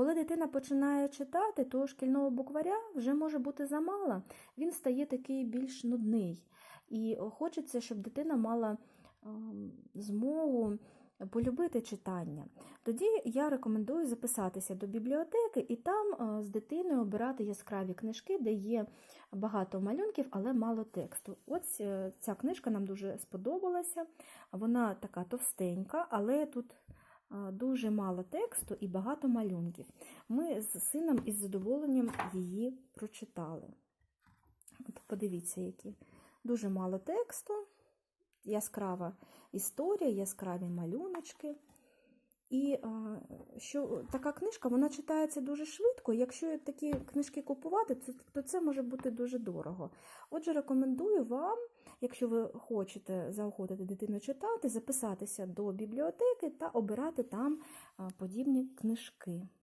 Коли дитина починає читати, то шкільного букваря вже може бути замало, він стає такий більш нудний. І хочеться, щоб дитина мала ем, змогу полюбити читання. Тоді я рекомендую записатися до бібліотеки і там е, з дитиною обирати яскраві книжки, де є багато малюнків, але мало тексту. Ось е, ця книжка нам дуже сподобалася. Вона така товстенька, але тут дуже мало тексту і багато малюнків. Ми з сином із задоволенням її прочитали. От подивіться, які дуже мало тексту, яскрава історія, яскраві малюночки. І що така книжка вона читається дуже швидко. Якщо такі книжки купувати, то, це може бути дуже дорого. Отже, рекомендую вам, якщо ви хочете заохотити дитину читати, записатися до бібліотеки та обирати там подібні книжки.